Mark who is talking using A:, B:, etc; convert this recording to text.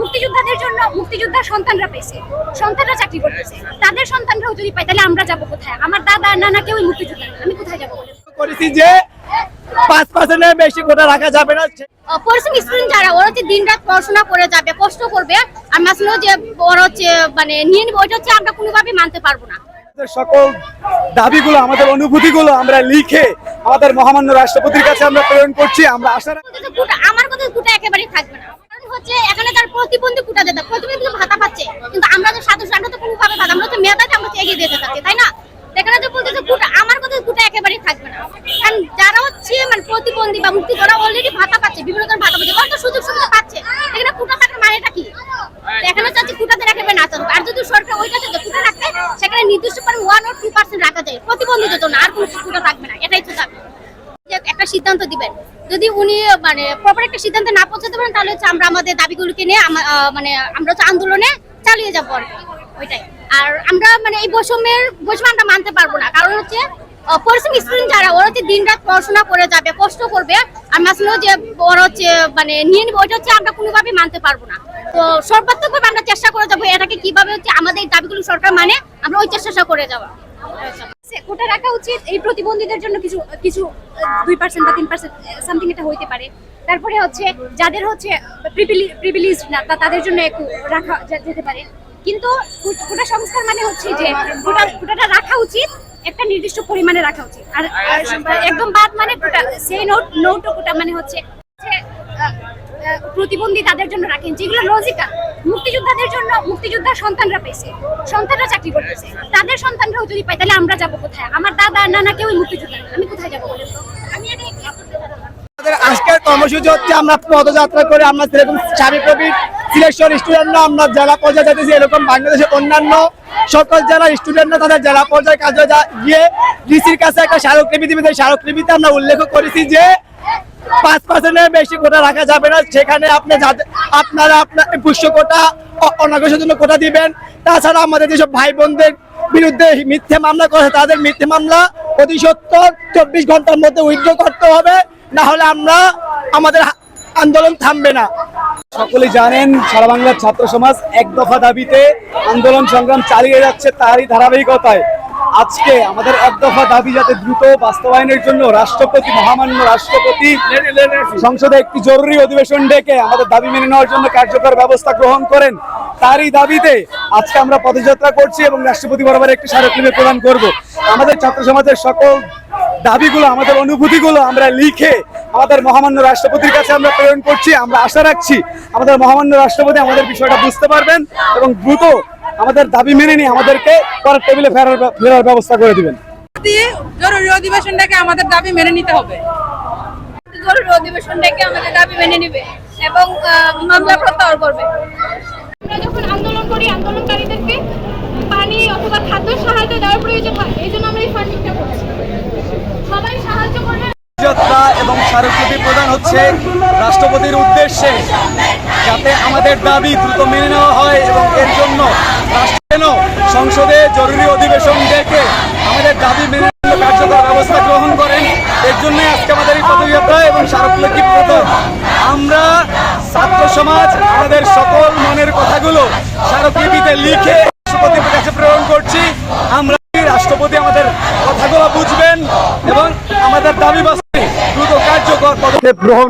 A: মুক্তিযোদ্ধাদের জন্য মুক্তিযোদ্ধার সন্তানরা পেয়েছে সন্তানরা চাকরি করতেছে। তাদের সন্তানরাও যদি পায় তাহলে আমরা যাব কোথায়? আমার দাদা নানা কেউই মুক্তিযোদ্ধা আমি কোথায় যাব
B: করেছি যে পাঁচ পার্সেন্টের বেশি কোটা রাখা যাবে না।
A: পরিশ্রমী স্টুডেন্ট যারা ওরা হচ্ছে দিন রাত পড়াশোনা করে যাবে কষ্ট করবে। আর মাসলো যে ওরা হচ্ছে মানে নিয়ে নিবে ওইটা হচ্ছে আমরা কোনোভাবে মানতে পারব না।
B: সকল দাবিগুলো আমাদের অনুভূতিগুলো আমরা লিখে আমাদের মহামান্য রাষ্ট্রপতির কাছে আমরা প্রেরণ করছি। আমরা আশা
A: আমার কথা কুটা একেবারেই থাকবে না। হচ্ছে প্রতিবন্ধী কুটা দিতে, প্রতিবন্ধী তো ভাতা পাচ্ছে। কিন্তু আমরা তো সাধু, আমরা তো কোনোভাবে ভাতা আমরা তো মেধাতে আমরা তো এগিয়ে দিতে চাচ্ছি, তাই না? এখানে যে বলতেছে কুটা, আমার কথা কুটা একেবারেই থাকবে না। কারণ যারা হচ্ছে মানে প্রতিবন্ধী বা মুক্তি তারা অলরেডি ভাতা পাচ্ছে, বিভিন্ন ধরনের ভাতা পাচ্ছে ওরা তো সুযোগ সুবিধা পাচ্ছে। এখানে কুটা থাকার মানেটা কি? এখানে চাচ্ছি কুটাতে একেবারে না চালু আর যদি সরকার ওইটা যদি কুটা রাখতে সেখানে নির্দিষ্ট পরিমাণ ওয়ান ও টু পার্সেন্ট রাখা যায়। প্রতিবন্ধীদের জন্য আর কোনো কুটা থাকবে না, এটাই তো থাকবে যে সিদ্ধান্ত দিবেন। যদি উনি মানে প্রপার একটা সিদ্ধান্তে না পৌঁছাতে পারেন, তাহলে হচ্ছে আমরা আমাদের দাবিগুলোকে নিয়ে মানে আমরা হচ্ছে আন্দোলনে চালিয়ে যাব আর ওইটাই। আর আমরা মানে এই বৈষম্যের বৈষম্য আমরা মানতে পারব না। কারণ হচ্ছে স্টুডেন্ট যারা, ওরা হচ্ছে দিন রাত পড়াশোনা করে যাবে, কষ্ট করবে। আর মাসলো যে ওরা হচ্ছে মানে নিয়ে নিবে, ওইটা হচ্ছে আমরা কোনোভাবে মানতে পারব না। তো সর্বাত্মকভাবে আমরা চেষ্টা করে যাব এটাকে কীভাবে হচ্ছে আমাদের দাবিগুলো সরকার মানে আমরা ওই চেষ্টা করে যাব। কোটা রাখা উচিত। এই প্রতিবন্ধীদের জন্য কিছু কিছু, দুই পার্সেন্ট বা তিন পার্সেন্ট সামথিং এটা হইতে পারে। তারপরে হচ্ছে, যাদের হচ্ছে প্রিভিলেজ না, তা তাদের জন্য একটু রাখা যেতে পারে। কিন্তু কোটা সংস্কার মানে হচ্ছে যে, কোটা, কোটাটা রাখা উচিত, একটা নির্দিষ্ট পরিমাণে রাখা উচিত। আর একদম বাদ মানে কোটা সেই নোট নোট কোটা মানে হচ্ছে প্রতিবন্ধী তাদের জন্য রাখেন, যেগুলো লজিক্যাল মুক্তিযোদ্ধাদের জন্য মুক্তিযোদ্ধার সন্তানরা পেয়েছে, সন্তানরা চাকরি করতেছে। তাদের সন্তানরাও যদি পায়, তাহলে আমরা যাব কোথায়? আমার দাদা, নানা কেউই মুক্তিযোদ্ধা আমি কোথায় যাব
B: আজকের কর্মসূচি হচ্ছে আমরা পদযাত্রা করে আমরা সেরকম স্টুডেন্টরা আমরা জেলা পর্যায়ে এরকম বাংলাদেশের অন্যান্য সকল জেলার স্টুডেন্টরা তাদের জেলা পর্যায়ে কাজে গিয়ে ডিসির কাছে একটা স্মারকলিপি দিবে। স্মারকলিপিতে আমরা উল্লেখ করেছি যে পাঁচ পার্সেন্টের বেশি কোটা রাখা যাবে না। সেখানে আপনি আপনারা আপনার পুষ্য কোটা অনাগ্রসের জন্য কোটা দিবেন। তাছাড়া আমাদের যেসব ভাই বোনদের বিরুদ্ধে মিথ্যে মামলা করেছে তাদের মিথ্যে মামলা অতি সত্তর চব্বিশ ঘণ্টার মধ্যে উইথড্র করতে হবে। না হলে আমরা আমাদের আন্দোলন থামবে না। সকলে জানেন, সারা বাংলার ছাত্র সমাজ এক দফা দাবিতে আন্দোলন সংগ্রাম চালিয়ে যাচ্ছে তারই ধারাবাহিকতায়। আজকে আমাদের এক দফা দাবি যাতে দ্রুত বাস্তবায়নের জন্য রাষ্ট্রপতি, মহামান্য রাষ্ট্রপতি সংসদে একটি জরুরি অধিবেশন ডেকে আমাদের দাবি মেনে নেওয়ার জন্য কার্যকর ব্যবস্থা গ্রহণ করেন, তারই দাবিতে আজকে আমরা পদযাত্রা করছি এবং রাষ্ট্রপতি বরাবর একটি স্মারকলিপি প্রদান করব। আমাদের ছাত্র সমাজের সকল দাবিগুলো, আমাদের অনুভূতিগুলো আমরা লিখে আমাদের মহামান্য রাষ্ট্রপতির কাছে আমরা প্রেরণ করছি। আমরা আশা রাখছি আমাদের মহামান্য রাষ্ট্রপতি আমাদের বিষয়টা বুঝতে পারবেন এবং দ্রুত আমাদের দাবি মেনে নিয়ে আমাদেরকে পরের টেবিলে ফেরার ফেরার ব্যবস্থা করে দিবেন।
C: দিয়ে জরুরি অধিবেশনটাকে আমাদের দাবি মেনে নিতে হবে।
A: জরুরি অধিবেশন ডেকে আমাদের দাবি মেনে নেবে এবং আহ, মামলা প্রত্যাহার করবে। আমরা যখন আন্দোলন করি আন্দোলনকারীদেরকে পানি অথবা খাদ্য সহায়তা দেওয়ার প্রয়োজন হয় এই জন্য আমরা এই ফান্ডিংটা করছি। সবাই সাহায্য করবে
B: এবং স্মারকলিপি প্রদান হচ্ছে রাষ্ট্রপতির উদ্দেশ্যে। যাতে আমাদের দাবি দ্রুত মেনে নেওয়া হয় এবং এর জন্য রাষ্ট্র যেন সংসদে জরুরি অধিবেশন ডেকে আমাদের দাবি মেনে কার্যকর ব্যবস্থা গ্রহণ করেন, এর জন্য আজকে আমাদের এই পদযাত্রা এবং স্মারকলিপি প্রদান। আমরা ছাত্র সমাজ, আমাদের সকল মনের কথাগুলো স্মারকলিপিতে লিখে রাষ্ট্রপতির কাছে প্রেরণ করছি। আমরা রাষ্ট্রপতি আমাদের কথাগুলো বুঝবেন এবং আমাদের দাবি বাস্তবে দ্রুত কার্যকর পদক্ষেপ গ্রহণ